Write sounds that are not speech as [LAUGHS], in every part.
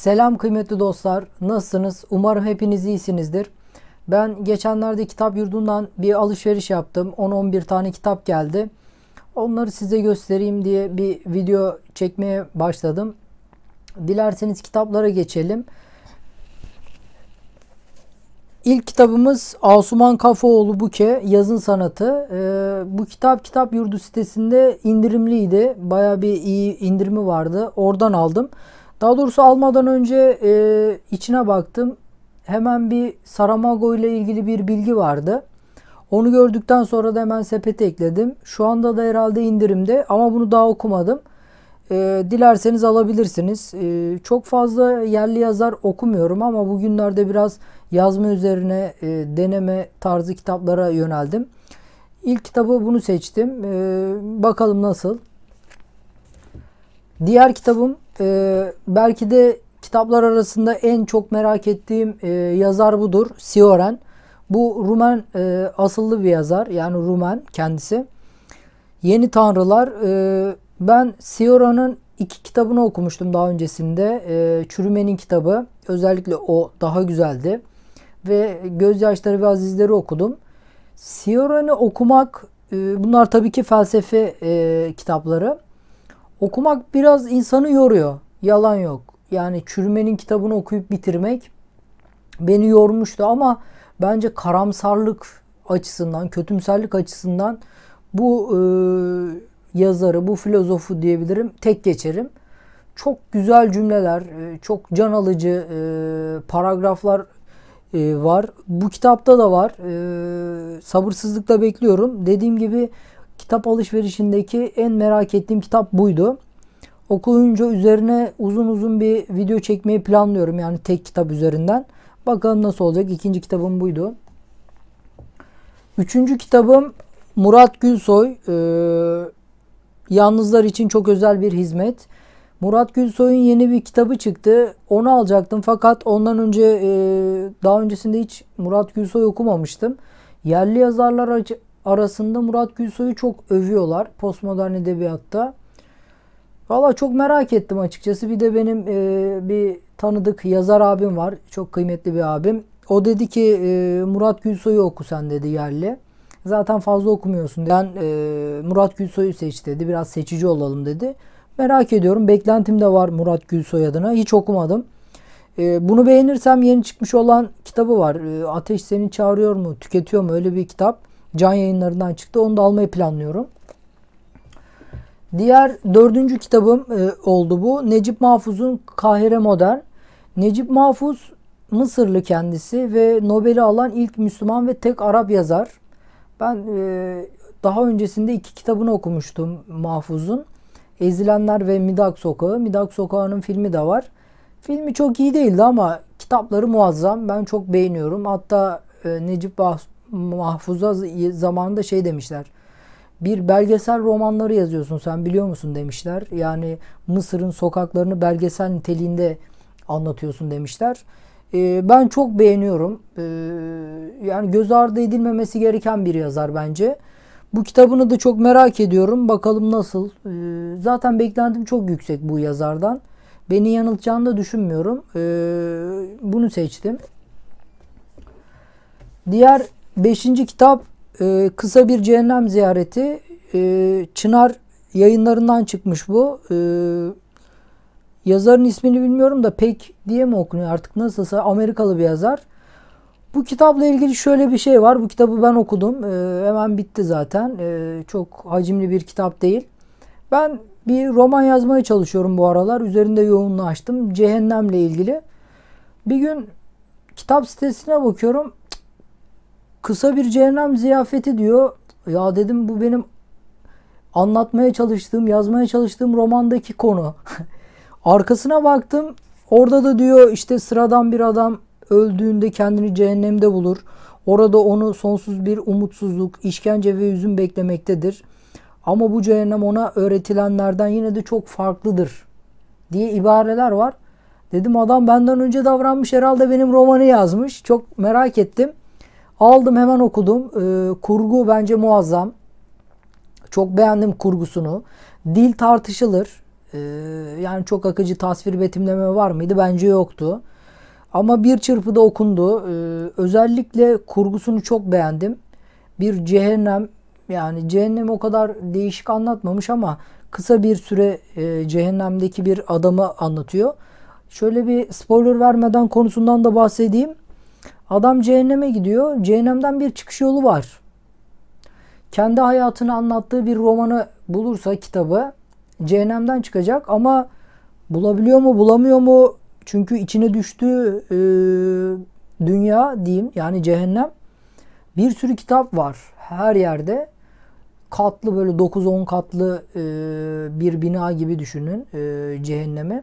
Selam kıymetli dostlar. Nasılsınız? Umarım hepiniz iyisinizdir. Ben geçenlerde kitap yurdundan bir alışveriş yaptım. 10-11 tane kitap geldi. Onları size göstereyim diye bir video çekmeye başladım. Dilerseniz kitaplara geçelim. İlk kitabımız Asuman Kafaoğlu Buke Yazın Sanatı. Ee, bu kitap kitap yurdu sitesinde indirimliydi. Baya bir iyi indirimi vardı. Oradan aldım. Daha doğrusu almadan önce e, içine baktım. Hemen bir Saramago ile ilgili bir bilgi vardı. Onu gördükten sonra da hemen sepete ekledim. Şu anda da herhalde indirimde ama bunu daha okumadım. E, dilerseniz alabilirsiniz. E, çok fazla yerli yazar okumuyorum ama bugünlerde biraz yazma üzerine e, deneme tarzı kitaplara yöneldim. İlk kitabı bunu seçtim. E, bakalım nasıl. Diğer kitabım e, belki de kitaplar arasında en çok merak ettiğim e, yazar budur. Sioren. Bu Rumen e, asıllı bir yazar. Yani Rumen kendisi. Yeni Tanrılar. E, ben Sioran'ın iki kitabını okumuştum daha öncesinde. E, Çürümenin kitabı. Özellikle o daha güzeldi. Ve Gözyaşları ve Azizleri okudum. Sioran'ı okumak e, bunlar tabii ki felsefe e, kitapları. Okumak biraz insanı yoruyor. Yalan yok. Yani Çürümenin kitabını okuyup bitirmek beni yormuştu ama bence karamsarlık açısından, kötümserlik açısından bu e, yazarı, bu filozofu diyebilirim. Tek geçerim. Çok güzel cümleler, e, çok can alıcı e, paragraflar e, var. Bu kitapta da var. E, sabırsızlıkla bekliyorum. Dediğim gibi kitap alışverişindeki en merak ettiğim kitap buydu. Okuyunca üzerine uzun uzun bir video çekmeyi planlıyorum. Yani tek kitap üzerinden. Bakalım nasıl olacak. İkinci kitabım buydu. Üçüncü kitabım Murat Gülsoy. Ee, yalnızlar için çok özel bir hizmet. Murat Gülsoy'un yeni bir kitabı çıktı. Onu alacaktım fakat ondan önce e, daha öncesinde hiç Murat Gülsoy okumamıştım. Yerli yazarlar arasında Murat Gülsoy'u çok övüyorlar postmodern edebiyatta. Valla çok merak ettim açıkçası. Bir de benim e, bir tanıdık yazar abim var. Çok kıymetli bir abim. O dedi ki e, Murat Gülsoy'u oku sen dedi yerli. Zaten fazla okumuyorsun. Ben e, Murat Gülsoy'u seç dedi. Biraz seçici olalım dedi. Merak ediyorum. Beklentim de var Murat Gülsoy adına. Hiç okumadım. E, bunu beğenirsem yeni çıkmış olan kitabı var. E, Ateş seni çağırıyor mu? Tüketiyor mu? Öyle bir kitap. Can yayınlarından çıktı. Onu da almayı planlıyorum. Diğer dördüncü kitabım e, oldu bu. Necip Mahfuz'un Kahire Modern. Necip Mahfuz Mısırlı kendisi ve Nobel'i alan ilk Müslüman ve tek Arap yazar. Ben e, daha öncesinde iki kitabını okumuştum Mahfuz'un. Ezilenler ve Midak Sokağı. Midak Sokağı'nın filmi de var. Filmi çok iyi değildi ama kitapları muazzam. Ben çok beğeniyorum. Hatta e, Necip Mahfuz'a zamanında şey demişler bir belgesel romanları yazıyorsun sen biliyor musun demişler. Yani Mısır'ın sokaklarını belgesel niteliğinde anlatıyorsun demişler. Ee, ben çok beğeniyorum. Ee, yani göz ardı edilmemesi gereken bir yazar bence. Bu kitabını da çok merak ediyorum. Bakalım nasıl. Ee, zaten beklentim çok yüksek bu yazardan. Beni yanıltacağını da düşünmüyorum. Ee, bunu seçtim. Diğer beşinci kitap e, kısa bir cehennem ziyareti e, Çınar yayınlarından çıkmış bu. E, yazarın ismini bilmiyorum da pek diye mi okunuyor artık nasılsa Amerikalı bir yazar. Bu kitapla ilgili şöyle bir şey var. Bu kitabı ben okudum. E, hemen bitti zaten. E, çok hacimli bir kitap değil. Ben bir roman yazmaya çalışıyorum bu aralar. Üzerinde yoğunlaştım. Cehennemle ilgili. Bir gün kitap sitesine bakıyorum kısa bir cehennem ziyafeti diyor. Ya dedim bu benim anlatmaya çalıştığım, yazmaya çalıştığım romandaki konu. [LAUGHS] Arkasına baktım. Orada da diyor işte sıradan bir adam öldüğünde kendini cehennemde bulur. Orada onu sonsuz bir umutsuzluk, işkence ve üzüm beklemektedir. Ama bu cehennem ona öğretilenlerden yine de çok farklıdır diye ibareler var. Dedim adam benden önce davranmış herhalde benim romanı yazmış. Çok merak ettim. Aldım hemen okudum. Ee, kurgu bence muazzam. Çok beğendim kurgusunu. Dil tartışılır. Ee, yani çok akıcı tasvir betimleme var mıydı? Bence yoktu. Ama bir çırpıda okundu. Ee, özellikle kurgusunu çok beğendim. Bir cehennem yani cehennem o kadar değişik anlatmamış ama kısa bir süre e, cehennemdeki bir adamı anlatıyor. Şöyle bir spoiler vermeden konusundan da bahsedeyim. Adam cehenneme gidiyor. Cehennemden bir çıkış yolu var. Kendi hayatını anlattığı bir romanı bulursa kitabı cehennemden çıkacak ama bulabiliyor mu bulamıyor mu? Çünkü içine düştüğü e, dünya diyeyim yani cehennem bir sürü kitap var her yerde. Katlı böyle 9-10 katlı e, bir bina gibi düşünün e, cehennemi.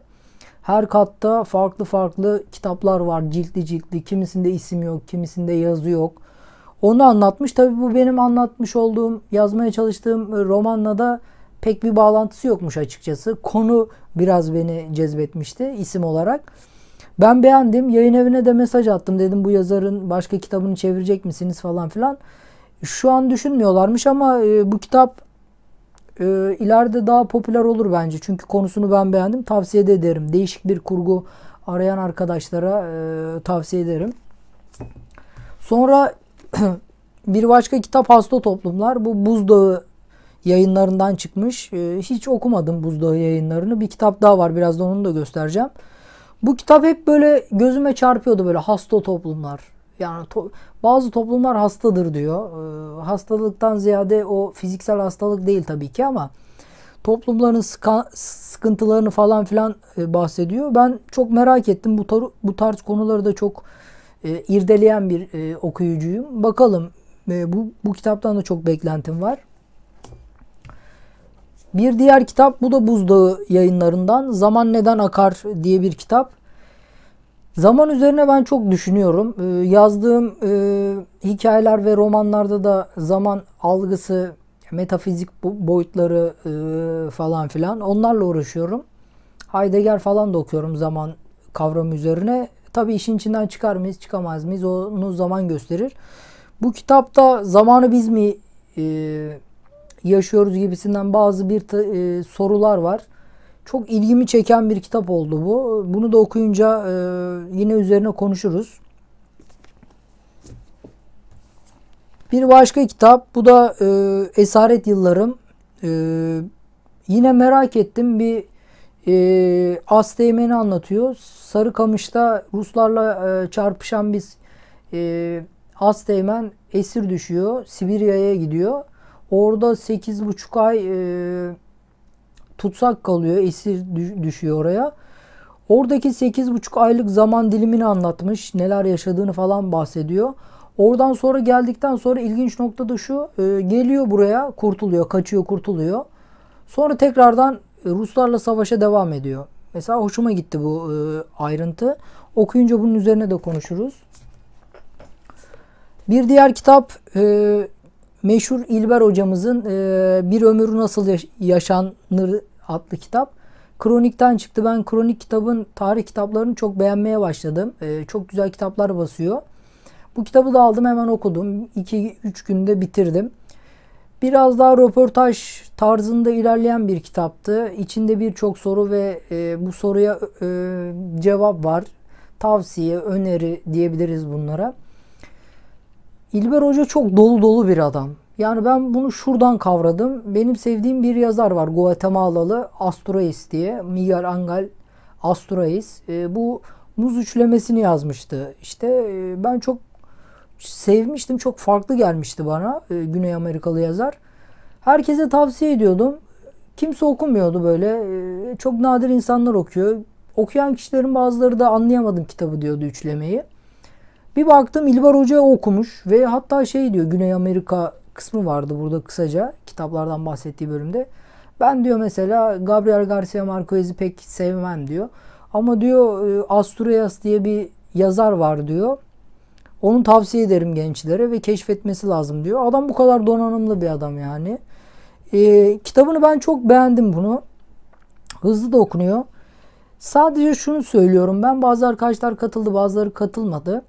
Her katta farklı farklı kitaplar var ciltli ciltli. Kimisinde isim yok, kimisinde yazı yok. Onu anlatmış. Tabi bu benim anlatmış olduğum, yazmaya çalıştığım romanla da pek bir bağlantısı yokmuş açıkçası. Konu biraz beni cezbetmişti isim olarak. Ben beğendim. Yayın evine de mesaj attım. Dedim bu yazarın başka kitabını çevirecek misiniz falan filan. Şu an düşünmüyorlarmış ama e, bu kitap e, ileride daha popüler olur bence. Çünkü konusunu ben beğendim. Tavsiye de ederim. Değişik bir kurgu arayan arkadaşlara e, tavsiye ederim. Sonra [CLEARS THROAT] bir başka kitap Hasta Toplumlar. Bu Buzdağı yayınlarından çıkmış. E, hiç okumadım Buzdağı yayınlarını. Bir kitap daha var. Birazdan onu da göstereceğim. Bu kitap hep böyle gözüme çarpıyordu böyle hasta toplumlar. Yani to- bazı toplumlar hastadır diyor. E, hastalıktan ziyade o fiziksel hastalık değil tabii ki ama toplumların sıkıntılarını falan filan e, bahsediyor. Ben çok merak ettim. Bu, tar- bu tarz konuları da çok e, irdeleyen bir e, okuyucuyum. Bakalım e, bu, bu kitaptan da çok beklentim var. Bir diğer kitap bu da Buzdağı yayınlarından Zaman Neden Akar diye bir kitap. Zaman üzerine ben çok düşünüyorum. Ee, yazdığım e, hikayeler ve romanlarda da zaman algısı, metafizik boyutları e, falan filan onlarla uğraşıyorum. Heidegger falan da okuyorum zaman kavramı üzerine. Tabi işin içinden çıkar mıyız çıkamaz mıyız onu zaman gösterir. Bu kitapta zamanı biz mi e, yaşıyoruz gibisinden bazı bir e, sorular var. Çok ilgimi çeken bir kitap oldu bu. Bunu da okuyunca e, yine üzerine konuşuruz. Bir başka kitap. Bu da e, Esaret Yıllarım. E, yine merak ettim. Bir e, Asteğmen'i anlatıyor. Sarıkamış'ta Ruslarla çarpışan bir e, Asteğmen esir düşüyor. Sibirya'ya gidiyor. Orada 8,5 ay tutsak kalıyor. Esir düşüyor oraya. Oradaki 8,5 aylık zaman dilimini anlatmış. Neler yaşadığını falan bahsediyor. Oradan sonra geldikten sonra ilginç nokta da şu. E, geliyor buraya kurtuluyor. Kaçıyor kurtuluyor. Sonra tekrardan Ruslarla savaşa devam ediyor. Mesela hoşuma gitti bu e, ayrıntı. Okuyunca bunun üzerine de konuşuruz. Bir diğer kitap e, meşhur İlber hocamızın e, Bir Ömür Nasıl Yaşanır adlı kitap. Kronik'ten çıktı. Ben Kronik kitabın tarih kitaplarını çok beğenmeye başladım. E, çok güzel kitaplar basıyor. Bu kitabı da aldım hemen okudum. 2-3 günde bitirdim. Biraz daha röportaj tarzında ilerleyen bir kitaptı. İçinde birçok soru ve e, bu soruya e, cevap var. Tavsiye, öneri diyebiliriz bunlara. İlber Hoca çok dolu dolu bir adam. Yani ben bunu şuradan kavradım. Benim sevdiğim bir yazar var. Guatemalalı Asturias diye. Miguel Angel Asturias. E, bu muz üçlemesini yazmıştı. İşte e, ben çok sevmiştim. Çok farklı gelmişti bana. E, Güney Amerikalı yazar. Herkese tavsiye ediyordum. Kimse okumuyordu böyle. E, çok nadir insanlar okuyor. Okuyan kişilerin bazıları da anlayamadım kitabı diyordu üçlemeyi. Bir baktım İlber Hoca okumuş ve hatta şey diyor Güney Amerika kısmı vardı burada kısaca kitaplardan bahsettiği bölümde. Ben diyor mesela Gabriel Garcia Marquez'i pek sevmem diyor. Ama diyor e, Asturias diye bir yazar var diyor. Onu tavsiye ederim gençlere ve keşfetmesi lazım diyor. Adam bu kadar donanımlı bir adam yani. E, kitabını ben çok beğendim bunu. Hızlı da okunuyor. Sadece şunu söylüyorum ben bazı arkadaşlar katıldı bazıları katılmadı.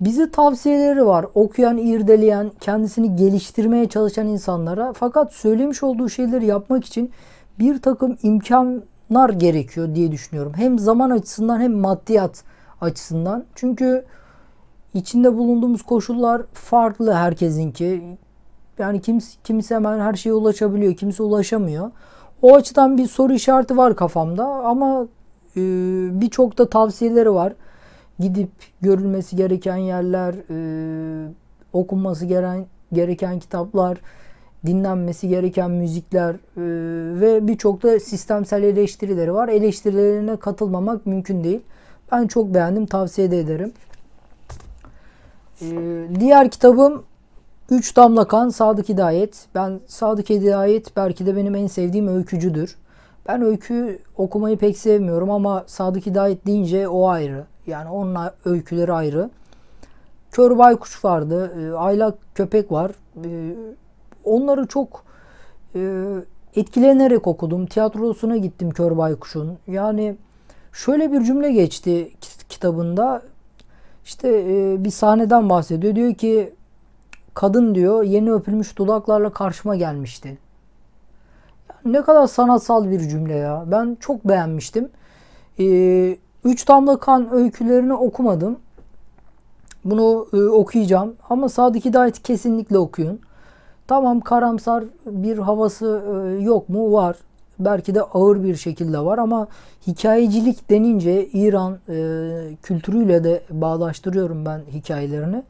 Bize tavsiyeleri var. Okuyan, irdeleyen, kendisini geliştirmeye çalışan insanlara. Fakat söylemiş olduğu şeyleri yapmak için bir takım imkanlar gerekiyor diye düşünüyorum. Hem zaman açısından hem maddiyat açısından. Çünkü içinde bulunduğumuz koşullar farklı herkesinki. Yani kimisi, kimisi hemen her şeye ulaşabiliyor, kimisi ulaşamıyor. O açıdan bir soru işareti var kafamda ama e, birçok da tavsiyeleri var. Gidip görülmesi gereken yerler, e, okunması gereken, gereken kitaplar, dinlenmesi gereken müzikler e, ve birçok da sistemsel eleştirileri var. Eleştirilerine katılmamak mümkün değil. Ben çok beğendim, tavsiye de ederim. E, diğer kitabım Üç Damla Kan Sadık Hidayet. Ben Sadık Hidayet belki de benim en sevdiğim öykücüdür. Ben öykü okumayı pek sevmiyorum ama Sadık Hidayet deyince o ayrı. Yani onun öyküleri ayrı. Kör Baykuş vardı. E, Aylak Köpek var. E, onları çok e, etkilenerek okudum. Tiyatrosuna gittim Kör Baykuş'un. Yani şöyle bir cümle geçti kitabında. İşte bir sahneden bahsediyor. Diyor ki kadın diyor yeni öpülmüş dudaklarla karşıma gelmişti. Ne kadar sanatsal bir cümle ya. Ben çok beğenmiştim. Ee, Üç Damla Kan öykülerini okumadım. Bunu e, okuyacağım. Ama Sadık Hidayet'i kesinlikle okuyun. Tamam karamsar bir havası e, yok mu? Var. Belki de ağır bir şekilde var ama hikayecilik denince İran e, kültürüyle de bağdaştırıyorum ben hikayelerini.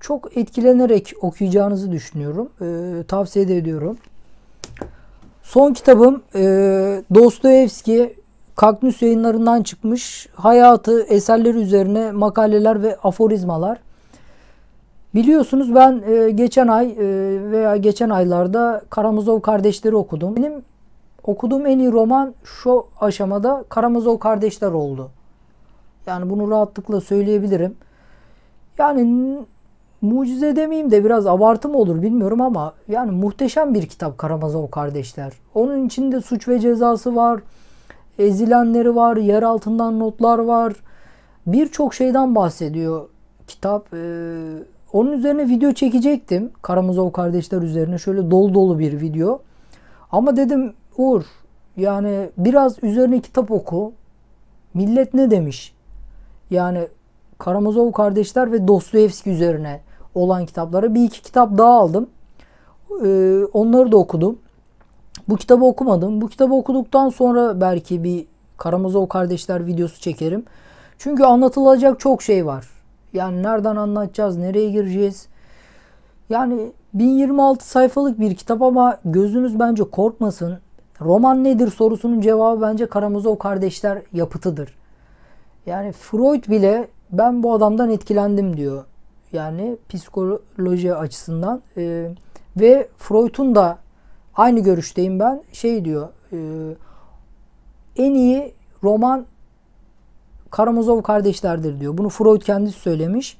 Çok etkilenerek okuyacağınızı düşünüyorum. E, tavsiye de ediyorum. Son kitabım e, Dostoyevski Kaknüs yayınlarından çıkmış hayatı, eserleri üzerine makaleler ve aforizmalar. Biliyorsunuz ben e, geçen ay e, veya geçen aylarda Karamazov kardeşleri okudum. Benim okuduğum en iyi roman şu aşamada Karamazov kardeşler oldu. Yani bunu rahatlıkla söyleyebilirim. Yani mucize demeyeyim de biraz abartı mı olur bilmiyorum ama yani muhteşem bir kitap Karamazov kardeşler. Onun içinde suç ve cezası var ezilenleri var, yer altından notlar var. Birçok şeyden bahsediyor kitap. Ee, onun üzerine video çekecektim. Karamazov kardeşler üzerine şöyle dolu dolu bir video. Ama dedim Uğur yani biraz üzerine kitap oku. Millet ne demiş? Yani Karamazov kardeşler ve Dostoyevski üzerine olan kitapları bir iki kitap daha aldım. Ee, onları da okudum. Bu kitabı okumadım. Bu kitabı okuduktan sonra belki bir Karamazov kardeşler videosu çekerim. Çünkü anlatılacak çok şey var. Yani nereden anlatacağız, nereye gireceğiz? Yani 1026 sayfalık bir kitap ama gözünüz bence korkmasın. Roman nedir sorusunun cevabı bence Karamazov kardeşler yapıtıdır. Yani Freud bile ben bu adamdan etkilendim diyor. Yani psikoloji açısından. Ee, ve Freud'un da Aynı görüşteyim ben. Şey diyor. E, en iyi roman Karamazov kardeşlerdir diyor. Bunu Freud kendisi söylemiş.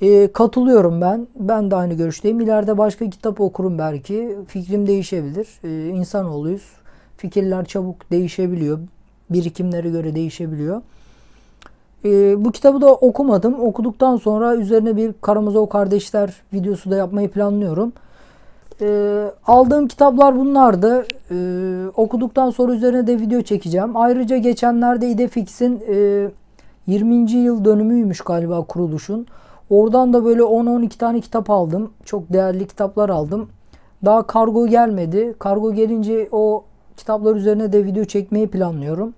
E, katılıyorum ben. Ben de aynı görüşteyim. İleride başka kitap okurum belki. Fikrim değişebilir. E, insanoğluyuz. Fikirler çabuk değişebiliyor. Birikimlere göre değişebiliyor. E, bu kitabı da okumadım. Okuduktan sonra üzerine bir Karamazov kardeşler videosu da yapmayı planlıyorum. E, aldığım kitaplar bunlardı. E, okuduktan sonra üzerine de video çekeceğim. Ayrıca geçenlerde İdefix'in e, 20. yıl dönümüymüş galiba kuruluşun. Oradan da böyle 10-12 tane kitap aldım. Çok değerli kitaplar aldım. Daha kargo gelmedi. Kargo gelince o kitaplar üzerine de video çekmeyi planlıyorum.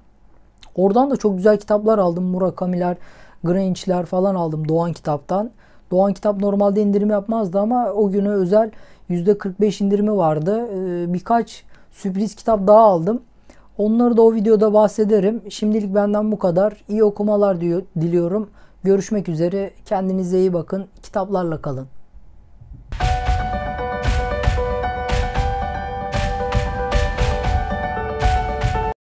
Oradan da çok güzel kitaplar aldım. Murakamiler, Grange'ler falan aldım Doğan kitaptan. Doğan kitap normalde indirim yapmazdı ama o güne özel %45 indirimi vardı. Ee, birkaç sürpriz kitap daha aldım. Onları da o videoda bahsederim. Şimdilik benden bu kadar. İyi okumalar diliyorum. Görüşmek üzere. Kendinize iyi bakın. Kitaplarla kalın.